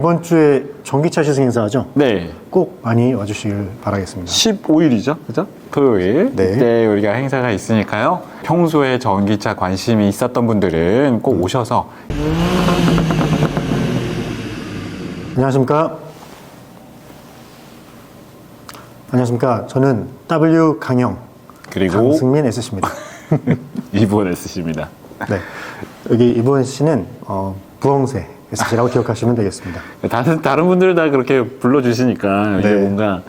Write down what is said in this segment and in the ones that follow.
이번 주에 전기차 시승 행사하죠? 네. 꼭 많이 와주시길 바라겠습니다. 15일이죠. 그죠? 토요일. 네. 그때 우리가 행사가 있으니까요. 평소에 전기차 관심이 있었던 분들은 꼭 오셔서 안녕하십니까? 안녕하십니까? 저는 W 강영 그리고 강승민 S씨입니다. 이분 S십니다. 네. 여기 이번 씨는 어, 부엉새 S씨라고 기억하시면 되겠습니다. 다른 다른 분들은 다 그렇게 불러주시니까 이게 네. 뭔가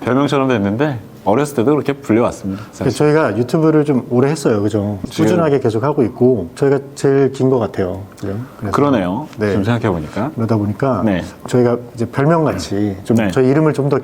별명처럼 됐는데 어렸을 때도 그렇게 불려왔습니다. 사실. 저희가 유튜브를 좀 오래 했어요. 그죠? 지금- 꾸준하게 계속 하고 있고 저희가 제일 긴 것 같아요. 그죠? 그래서 그러네요. 네. 지금 생각해 보니까. 그러다 보니까 네. 저희가 이제 별명 같이 좀 네. 저희 이름을 좀 더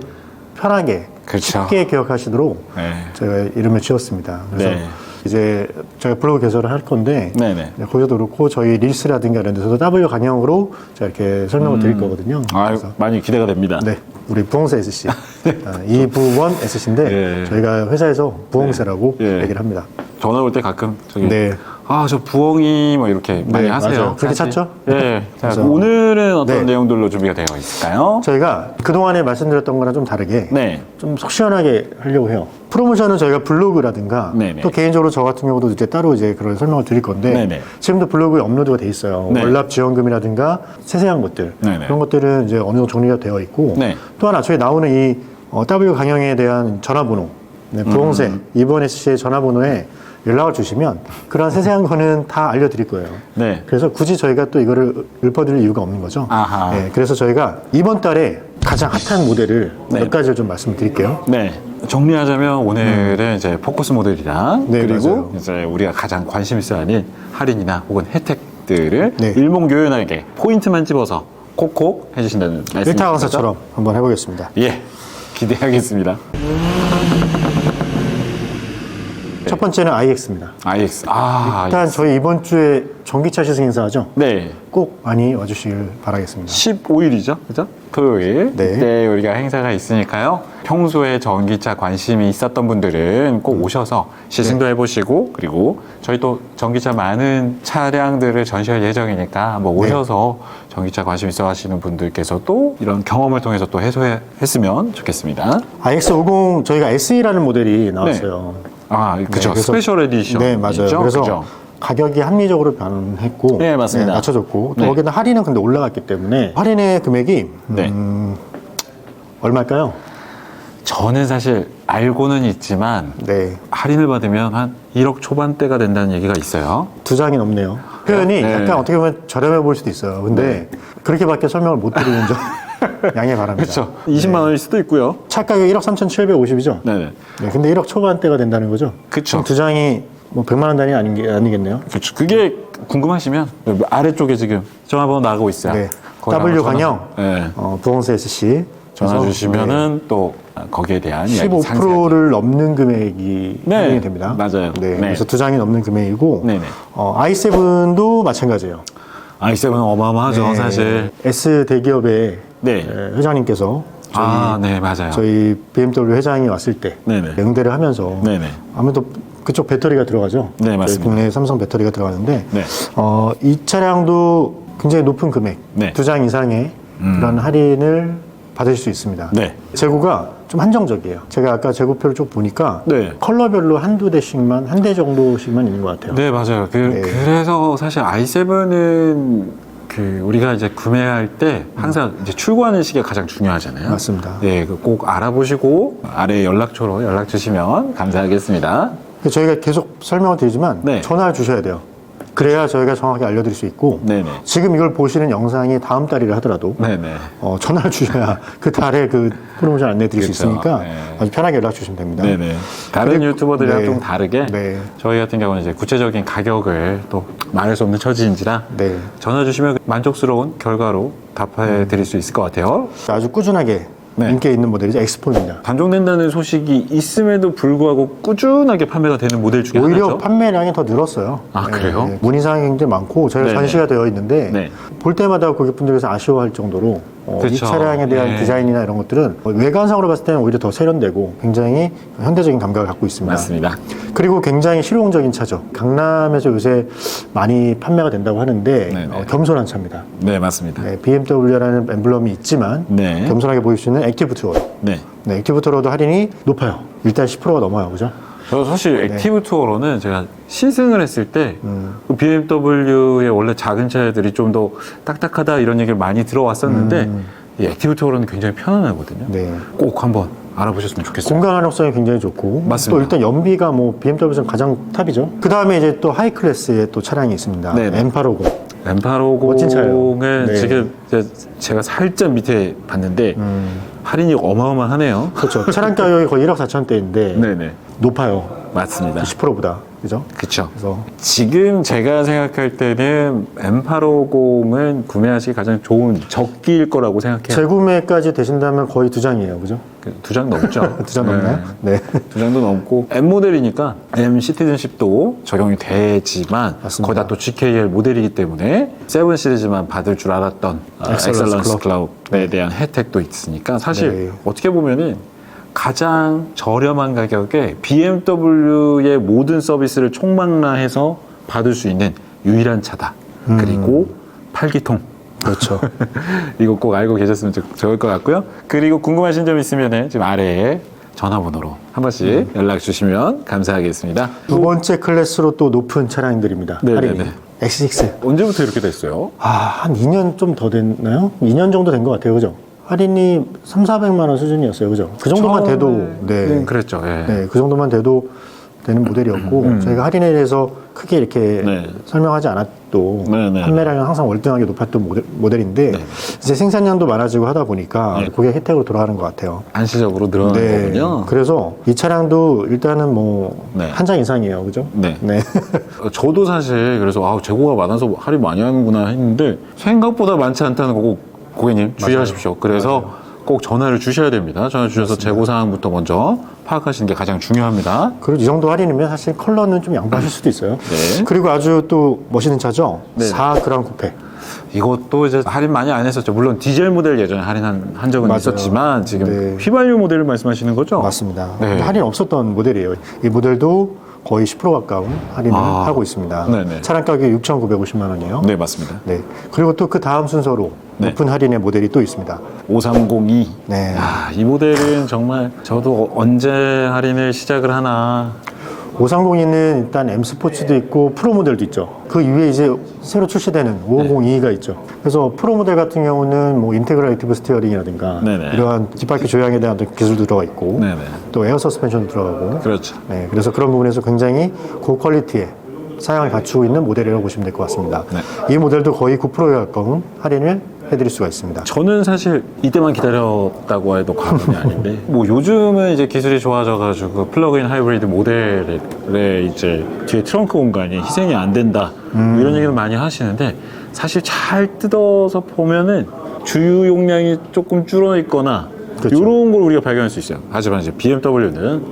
편하게 그렇죠. 쉽게 기억하시도록 네. 저희가 이름을 지었습니다. 그래서 네. 이제 저희가 블로그 개설을 할 건데 네네. 거기서도 그렇고 저희 릴스라든가 이런 데서도 W 강형으로 제가 이렇게 설명을 드릴 거거든요. 음. 아, 그래서 많이 기대가 됩니다. 네, 우리 부엉새 SC 아, 이부원 SC인데 예. 저희가 회사에서 부엉새라고 예. 얘기를 합니다. 전화 올 때 가끔 저기 네. 아 저 부엉이 뭐 이렇게 많이 네, 하세요. 맞아요. 그렇게 사실. 찾죠? 예. 자, 그래서- 오늘은 어떤 네. 내용들로 준비가 되어 있을까요? 저희가 그동안에 말씀드렸던 거랑 좀 다르게 네. 좀 속 시원하게 하려고 해요. 프로모션은 저희가 블로그라든가 네네. 또 개인적으로 저 같은 경우도 이제 따로 이제 그런 설명을 드릴 건데 네네. 지금도 블로그에 업로드가 돼 있어요. 네. 월납 지원금이라든가 세세한 것들 네네. 그런 것들은 이제 어느 정도 정리가 되어 있고 네. 또 하나 저희 나오는 이 어, W 강영에 대한 전화번호 네, 부엉새 음. 이번 SC의 전화번호에 연락을 주시면 그런 세세한 거는 다 알려드릴 거예요. 네. 그래서 굳이 저희가 또 이거를 읊어드릴 이유가 없는 거죠. 아하. 네, 그래서 저희가 이번 달에 가장 핫한 모델을 네. 몇 가지를 좀 말씀드릴게요. 네. 정리하자면 오늘은 이제 포커스 모델이랑 음. 네, 그리고 맞아요. 이제 우리가 가장 관심 있어야 하는 할인이나 혹은 혜택들을 네. 일목요연하게 포인트만 집어서 콕콕 해주신다는 말씀이시죠? 일타 강사처럼 한번 해보겠습니다. 예. 기대하겠습니다. 첫 번째는 iX입니다. IX. 아, 일단 저희 이번 주에 전기차 시승 행사하죠. 네. 꼭 많이 와주시길 바라겠습니다. 15일이죠. 그죠? 토요일. 네. 그때 우리가 행사가 있으니까요. 평소에 전기차 관심이 있었던 분들은 꼭 음. 오셔서 네. 시승도 해보시고, 그리고 저희 또 전기차 많은 차량들을 전시할 예정이니까 네. 오셔서 전기차 관심 있어 하시는 분들께서도 이런 경험을 통해서 또 해소했으면 좋겠습니다. iX50 저희가 SE라는 모델이 나왔어요. 아, 그죠. 네, 그래서- 스페셜 에디션. 네, 맞아요. 그래서? 가격이 합리적으로 변했고 네, 맞습니다. 낮춰졌고 또 네. 거기다 할인은 근데 올라갔기 때문에 할인의 금액이 네. 음, 얼마일까요? 저는 사실 알고는 있지만 네, 할인을 받으면 한 1억 초반대가 된다는 얘기가 있어요. 두 장이 넘네요. 표현이 네. 약간 어떻게 보면 저렴해 보일 수도 있어요. 근데 그렇게밖에 설명을 못 드리는 점 양해 바랍니다. 그렇죠. 20만 원일 수도 있고요. 차 가격이 1억 3,750이죠? 네네. 네, 근데 1억 초반대가 된다는 거죠? 그쵸. 그럼 두 장이 뭐 100만 원 단위 아닌 게 아니겠네요? 그렇죠. 그게 궁금하시면 아래쪽에 지금 전화번호 나가고 있어요. 네. 거기 W 전화, 네. 어, 부엉새 SC 전화 그래서, 주시면은 또 거기에 대한 이야기 상세하게. 15%를 넘는 금액이 네, 할인이 됩니다. 맞아요. 네, 네. 그래서 두 장이 넘는 금액이고 네네. 어, i7도 마찬가지예요. i7은 어마어마하죠, 네, 사실. S 대기업의 네. 에, 회장님께서 저희, 아, 네, 맞아요. 저희 BMW 회장이 왔을 때 네네. 응대를 하면서 네네. 아무래도 그쪽 배터리가 들어가죠. 네, 맞습니다. 국내 삼성 배터리가 들어가는데 네. 어, 이 차량도 굉장히 높은 금액, 네. 음. 두장 이상의 그런 할인을 받으실 수 있습니다. 네. 재고가 좀 한정적이에요. 제가 아까 재고표를 쭉 보니까 네. 컬러별로 한두 대씩만, 한 대 정도씩만 있는 것 같아요. 네, 맞아요. 그, 네. 그래서 사실 i7은 그 우리가 이제 구매할 때 항상 이제 출고하는 시기가 가장 중요하잖아요. 맞습니다. 네, 그꼭 알아보시고 아래 연락처로 연락 주시면 감사하겠습니다. 저희가 계속 설명을 드리지만 네. 전화를 주셔야 돼요. 그래야 저희가 정확하게 알려드릴 수 있고 네네. 지금 이걸 보시는 영상이 다음 달이라 하더라도 네네. 어, 전화를 주셔야 그 달에 그 프로모션 안내 드릴 수 그렇죠. 있으니까 네. 아주 편하게 연락 주시면 됩니다. 네네. 다른 그리고- 유튜버들이랑 네. 좀 다르게 네. 저희 같은 경우는 이제 구체적인 가격을 또 말할 수 없는 처지인지라 네. 전화 주시면 만족스러운 결과로 답해 드릴 수 있을 것 같아요. 아주 꾸준하게 네. 인기 있는 모델이죠. 엑스포입니다. 단종된다는 소식이 있음에도 불구하고 꾸준하게 판매가 되는 모델 중에 오히려 하나죠. 판매량이 더 늘었어요. 아, 그래요? 문의사항이 굉장히 많고 저희가 네네. 전시가 되어 있는데 네. 볼 때마다 고객분들께서 아쉬워할 정도로 어, 이 그쵸. 차량에 대한 예. 디자인이나 이런 것들은 외관상으로 봤을 때는 오히려 더 세련되고 굉장히 현대적인 감각을 갖고 있습니다. 맞습니다. 그리고 굉장히 실용적인 차죠. 강남에서 요새 많이 판매가 된다고 하는데 네네. 어, 겸손한 차입니다. 네, 맞습니다. 네, BMW라는 엠블럼이 있지만 네. 겸손하게 보일 수 있는 액티브 투어. 네. 네, 액티브 투어도 할인이 높아요. 일단 10%가 넘어요, 그죠? 저 사실 네. 액티브 투어로는 제가 시승을 했을 때 음. 그 BMW의 원래 작은 차들이 좀 더 딱딱하다 이런 얘기를 많이 들어왔었는데 이 액티브 투어로는 굉장히 편안하거든요. 음. 네. 꼭 한번 알아보셨으면 좋겠어요. 공간 활용성이 굉장히 좋고 맞습니다. 또 일단 연비가 뭐 BMW에서는 가장 탑이죠. 그 다음에 이제 또 하이 클래스의 또 차량이 있습니다. 네네. M850. 멋진 차예요. 엠파로공을 네. 지금 이제 제가 살짝 밑에 봤는데 음, 할인이 어마어마하네요. 그렇죠. 차량 가격이 거의 1억 4천 대인데 네네. 높아요. 맞습니다. 10%보다. 그죠? 그쵸. 그래서 지금 제가 생각할 때는 M850은 구매하시기 가장 좋은 적기일 거라고 생각해요. 재구매까지 되신다면 거의 두 장이에요. 그죠? 두 장 넘죠. 두 장 넘나요? 네. 두 장도 넘고 M 모델이니까 M 시티즌십도 적용이 되지만 맞습니다. 거기다 또 GKL 모델이기 때문에 세븐 시리즈만 받을 줄 알았던 아, 엑셀런스 엑셀런스 클럽. 클럽에 대한 혜택도 있으니까 사실 네. 어떻게 보면은 가장 저렴한 가격에 BMW의 모든 서비스를 총망라해서 받을 수 있는 유일한 차다. 음. 그리고 팔기통. 그렇죠. 이거 꼭 알고 계셨으면 좋- 좋을 것 같고요. 그리고 궁금하신 점 있으면 지금 아래에 전화번호로 한 번씩 음. 연락 주시면 감사하겠습니다. 두 번째 클래스로 또 높은 차량들입니다. 네, 할인이. 네, 네. X6. 언제부터 이렇게 됐어요? 아, 한 2년 좀 더 됐나요? 2년 정도 된 것 같아요. 그죠? 할인이 3, 400만 원 수준이었어요. 그죠? 그 정도만 돼도 네. 음, 그랬죠. 예. 네, 그 정도만 돼도 되는 모델이었고 저희가 할인에 대해서 크게 이렇게 음, 네. 설명하지 않았도 네, 네. 판매량이 항상 월등하게 높았던 모델, 모델인데 이제 생산량도 많아지고 하다 보니까 네. 그게 혜택으로 돌아가는 것 같아요. 안시적으로 늘어난 거군요. 그래서 이 차량도 일단은 뭐 네. 한장 이상이에요, 그죠? 네. 네. 어, 저도 사실 그래서 아 재고가 많아서 할인 많이 하는구나 했는데 생각보다 많지 않다는 거고 고객님 주의하십시오. 그래서 꼭 전화를 주셔야 됩니다. 전화 주셔서 재고 사항부터 먼저 파악하시는 게 가장 중요합니다. 그리고 이 정도 할인이면 사실 컬러는 좀 양보하실 수도 있어요. 네. 그리고 아주 또 멋있는 차죠. 네. 4그랑 쿠페. 이것도 이제 할인 많이 안 했었죠. 물론 디젤 모델 예전에 할인한 한 적은 맞아요. 있었지만 지금 네. 휘발유 모델을 말씀하시는 거죠? 맞습니다. 네. 할인 없었던 모델이에요. 이 모델도 거의 10% 가까운 할인을 아. 하고 있습니다. 네네. 차량 가격이 6,950만 원이에요. 네, 맞습니다. 네. 그리고 또 그 다음 순서로 네. 높은 할인의 모델이 또 있습니다. 5302. 네. 야, 이 모델은 정말 저도 언제 할인을 시작을 하나. 530e는 일단 M 스포츠도 있고 프로 모델도 있죠. 그 이후에 이제 새로 출시되는 5502가 있죠. 그래서 프로 모델 같은 경우는 뭐 인테그레이티브 스티어링이라든가 네네. 이러한 뒷바퀴 조향에 대한 어떤 기술도 들어가 있고 네네. 또 에어 서스펜션도 들어가고 그렇죠. 네, 그래서 그런 부분에서 굉장히 고퀄리티의 사양을 갖추고 있는 모델이라고 보시면 될 것 같습니다. 네. 이 모델도 거의 9%에 가까운 할인을 해드릴 수가 있습니다. 저는 사실 이때만 기다렸다고 해도 과언이 아닌데 뭐 요즘은 이제 기술이 좋아져가지고 플러그인 하이브리드 모델에 이제 뒤에 트렁크 공간이 희생이 안 된다 뭐 이런 얘기를 많이 하시는데 사실 잘 뜯어서 보면은 주유 용량이 조금 줄어 있거나 그렇죠. 이런 걸 우리가 발견할 수 있어요. 하지만 이제 BMW는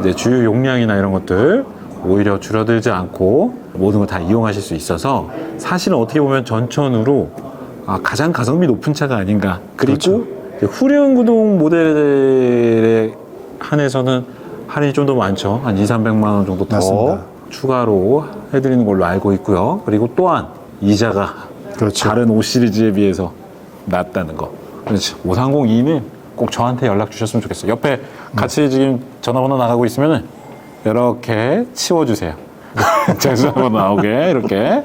이제 주유 용량이나 이런 것들 오히려 줄어들지 않고 모든 걸 다 이용하실 수 있어서 사실은 어떻게 보면 전천후로 아, 가장 가성비 높은 차가 아닌가. 그리고 그렇죠. 후륜 구동 모델에 한해서는 할인이 좀 더 많죠. 한 2, 300만 원 정도 더 맞습니다. 추가로 해드리는 걸로 알고 있고요. 그리고 또한 이자가 그렇죠. 다른 5 시리즈에 비해서 낮다는 거. 그렇지. 5302는 꼭 저한테 연락 주셨으면 좋겠어요. 옆에 같이 지금 전화번호 나가고 있으면은 이렇게 치워주세요. 제 전화번호 나오게 이렇게.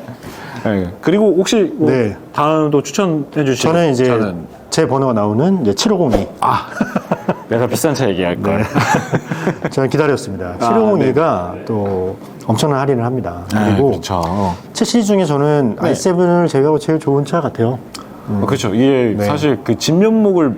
네. 그리고 혹시 뭐 네. 다음도 추천해 주실 저는 이제 차는 제 번호가 나오는 이제 7502. 아 내가 비싼 차 얘기할 걸. 저는 기다렸습니다. 아, 7502가 또 엄청난 할인을 합니다. 네, 그리고 그렇죠. 차 시리즈 중에 저는 네. i7을 제외하고 제일 좋은 차 같아요. 어, 그렇죠. 이게 네. 사실 그 진면목을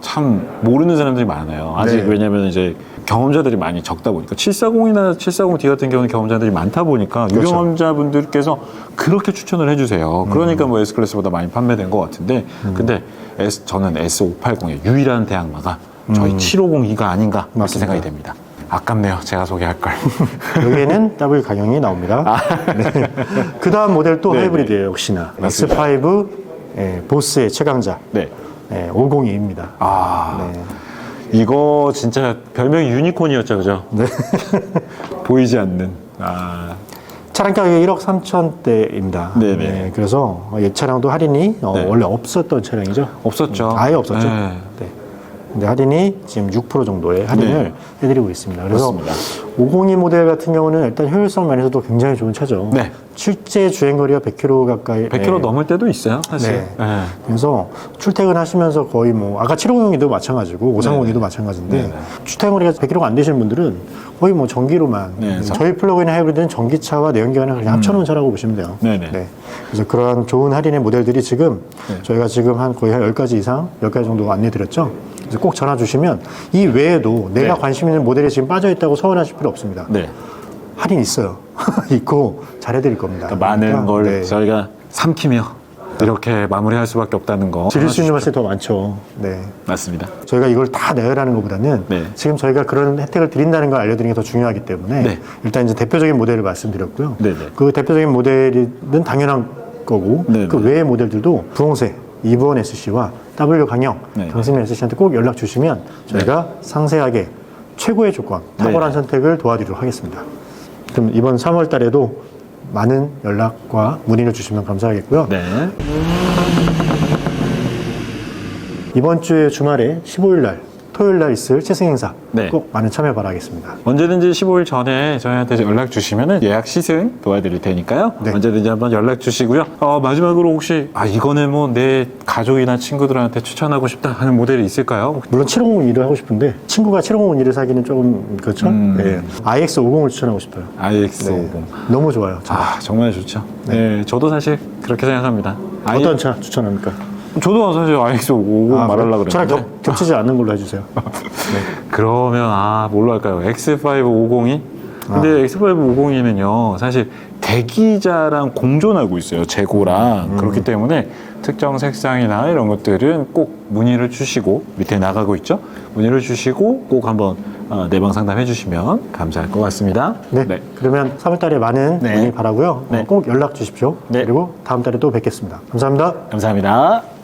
참 모르는 사람들이 많아요. 아직 네. 왜냐면 이제 경험자들이 많이 적다 보니까 740이나 740D 같은 경우는 경험자들이 많다 보니까 그렇죠. 유경험자분들께서 그렇게 추천을 해주세요. 그러니까 뭐 S 클래스보다 많이 판매된 것 같은데, 근데 S 저는 S580의 유일한 대항마가 저희 750E가 아닌가 이렇게 맞습니다. 생각이 됩니다. 아깝네요. 제가 소개할 걸. 여기에는 W 가경이 나옵니다. 네. 그 다음 모델 또 아. 네, 하이브리드예요, 역시나. 맞습니다. X5 예, 보스의 최강자. 네. 네, 502입니다. 아, 네. 이거 진짜 별명이 유니콘이었죠, 그죠? 네. 보이지 않는. 아, 차량 가격이 1억 3천대입니다. 네네. 그래서 이 차량도 할인이 어, 네. 원래 없었던 차량이죠. 없었죠. 아예 없었죠. 네. 네. 근데 할인이 지금 6% 정도의 할인을 네. 해드리고 있습니다. 그래서 그렇습니다. 502 모델 같은 경우는 일단 효율성 면에서도 굉장히 좋은 차죠. 네. 실제 주행 거리가 100km 가까이. 100km 네. 넘을 때도 있어요, 사실. 네. 네. 그래서 출퇴근하시면서 거의 뭐 아까 750이도 마찬가지고 530이도 마찬가지인데 네네. 출퇴근 거리가 100km가 안 되시는 분들은 거의 뭐 전기로만 네, 저- 저희 플러그인 하이브리드는 전기차와 내연기관을 그냥 합쳐놓은 차라고 보시면 돼요. 네네. 네. 그래서 그러한 좋은 할인의 모델들이 지금 네. 저희가 지금 한 거의 한 10가지 이상, 10가지 정도 안내 드렸죠. 꼭 전화 주시면 이 외에도 내가 네. 관심 있는 모델이 지금 빠져 있다고 서운하실 필요 없습니다. 네. 할인 있어요. 있고 잘해드릴 겁니다. 그러니까 많은 그러니까, 걸 네. 저희가 삼키며 이렇게 마무리할 수밖에 없다는 거. 드릴 수 있는 맛이 더 많죠. 네. 맞습니다. 저희가 이걸 다 내라는 것보다는 네. 지금 저희가 그런 혜택을 드린다는 걸 알려드리는 게 더 중요하기 때문에 네. 일단 이제 대표적인 모델을 말씀드렸고요. 네네. 그 대표적인 모델은 당연한 거고 네네. 그 외의 모델들도 부홍세, 이번 SC와 W 강영, 네. 강승민 SC한테 꼭 연락 주시면 저희가 상세하게 최고의 조건, 탁월한 네. 선택을 도와드리도록 하겠습니다. 그럼 이번 3월 달에도 많은 연락과 문의를 주시면 감사하겠고요. 네. 이번 주에 주말에 15일 날 토요일 날 있을 채승 행사 네. 꼭 많은 참여 바라겠습니다. 언제든지 15일 전에 저희한테 연락 주시면 예약 시승 도와드릴 테니까요. 네. 언제든지 한번 연락 주시고요. 어, 마지막으로 혹시 아 이거는 뭐 내 가족이나 친구들한테 추천하고 싶다 하는 모델이 있을까요? 물론 750E를 하고 싶은데 친구가 750E를 사기는 조금 그렇죠. 음. 네. IX50을 추천하고 싶어요. iX50. 네. 너무 좋아요. 저. 아 정말 좋죠. 네. 저도 사실 그렇게 생각합니다. 어떤 차 추천합니까? 저도 사실 iX50 아, 말하려고 차랑 그랬는데 겹, 겹치지 않는 걸로 해주세요. 그러면 아 뭘로 할까요? X550이? 근데 X550이는요 사실 대기자랑 공존하고 있어요 재고랑 그렇기 때문에 특정 색상이나 이런 것들은 꼭 문의를 주시고 밑에 나가고 있죠 문의를 주시고 꼭 한번 어, 내방 상담해 주시면 감사할 것 같습니다 네. 그러면 3월달에 많은 네. 문의 바라고요. 네. 어, 꼭 연락 주십시오. 네. 그리고 다음 달에 또 뵙겠습니다. 감사합니다. 감사합니다